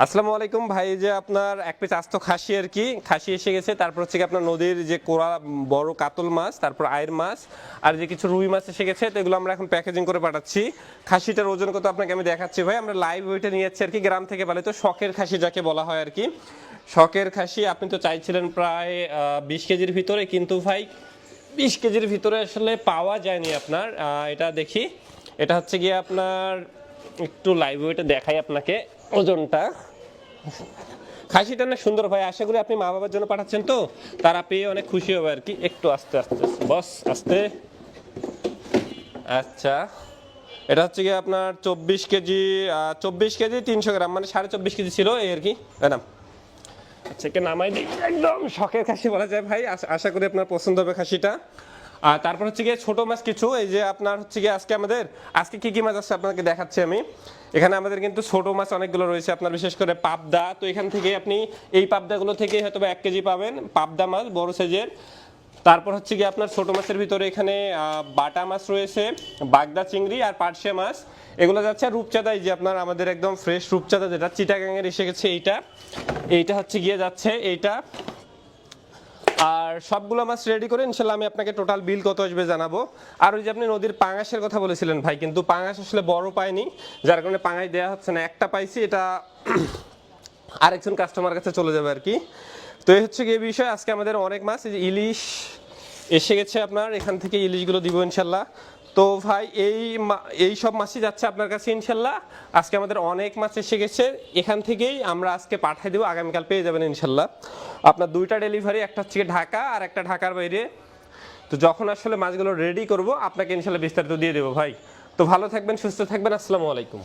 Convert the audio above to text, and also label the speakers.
Speaker 1: আসসালামু আলাইকুম ভাই যে আপনার এক পিস আস্ত খাসি আর কি, খাসি এসে গেছে, তারপর হচ্ছে আপনার নদীর যে কোরা বড় কাতল মাছ, তারপর আয়ের মাছ, আর যে কিছু রুই মাছ এসে গেছে, তো এগুলো আমরা এখন প্যাকেজিং করে পাঠাচ্ছি। খাসিটার ওজন কত আপনাকে আমি দেখাচ্ছি ভাই, আমরা লাইভ ওয়েটে নিয়ে যাচ্ছি আর কি, গ্রাম থেকে বলে তো শখের খাসি যাকে বলা হয় আর কি। শখের খাসি আপনি তো চাইছিলেন প্রায় বিশ কেজির ভিতরে, কিন্তু ভাই, বিশ কেজির ভিতরে আসলে পাওয়া যায়নি আপনার এটা দেখি। এটা হচ্ছে গিয়ে আপনার, একটু লাইভ ওয়েটে দেখাই আপনাকে। ওজনটা। খাসিটা না সুন্দর ভাই, আশা করি আপনি মা বাবার জন্য পাঠাচ্ছেন তো। তারা পেয়ে অনেক খুশি হবে আর কি। একটু আস্তে আস্তে বস, আস্তে। আচ্ছা। এটা হচ্ছে কি আপনার চব্বিশ কেজি চব্বিশ কেজি তিনশো গ্রাম মানে সাড়ে চব্বিশ কেজি ছিল, এই আর কি। ম্যাডাম আচ্ছা একে নামাই দিই। একদম শখের খাসি বলা যায় ভাই। আশা- করি আপনার পছন্দ হবে খাসিটা। তারপর হচ্ছে গিয়ে ছোট মাছ কিছু, এই যে আপনার হচ্ছে গিয়ে আজকে আমাদের, আজকে কি কি মাছ আছে আপনাকে দেখাচ্ছি আমি। এখানে আমাদের কিন্তু ছোট মাছ অনেকগুলো রয়েছে, আপনার বিশেষ করে পাবদা। তো এখান থেকে আপনি এই পাবদাগুলো থেকে হয়তো এক কেজি পাবেন, পাবদা মাছ, বড় সাইজের। তারপর হচ্ছে গিয়ে আপনার ছোট মাছের ভিতরে এখানে বাটা মাছ রয়েছে, বাগদা চিংড়ি আর পার্শে মাছ। এগুলো যাচ্ছে আর রূপচাঁদা এই যে আপনার আমাদের একদম ফ্রেশ রূপচাঁদা যেটা, চিটাগাঙের এসে গেছে এইটা। এইটা হচ্ছে গিয়ে যাচ্ছে, এইটা। আর সবগুলো মাছ রেডি করে ইনশাল্লাহ আমি আপনাকে টোটাল বিল কত আসবে জানাব। আর ওই যে আপনি নদীর পাঙাশের কথা বলেছিলেন ভাই, কিন্তু পাঙাশ আসলে বড় পাইনি যার কারণে পাঙাশ দেওয়া হচ্ছে না। একটা পাইছি, এটা আরেকজন কাস্টমার কাছে চলে যাবে আর কি। তো এই হচ্ছে গিয়ে বিষয়, আজকে আমাদের অনেক মাছ ইলিশ এসে গেছে আপনার, এখান থেকে ইলিশগুলো দিব ইনশাল্লাহ। তো ভাই, এই এই সব মাছই যাচ্ছে আপনার কাছে ইনশাল্লাহ। আজকে আমাদের অনেক মাছ এসে গেছে। এখান থেকেই আমরা আজকে পাঠিয়ে দেবো, আগামীকাল পেয়ে যাবেন ইনশাল্লাহ। আপনার দুইটা ডেলিভারি একটা হচ্ছে ঢাকা আর একটা ঢাকার বাইরে। তো যখন আসলে মাছগুলো রেডি করব, আপনাকে ইনশাল্লাহ বিস্তারিত দিয়ে দেবো ভাই। তো ভালো থাকবেন, সুস্থ থাকবেন, আসসালামু আলাইকুম।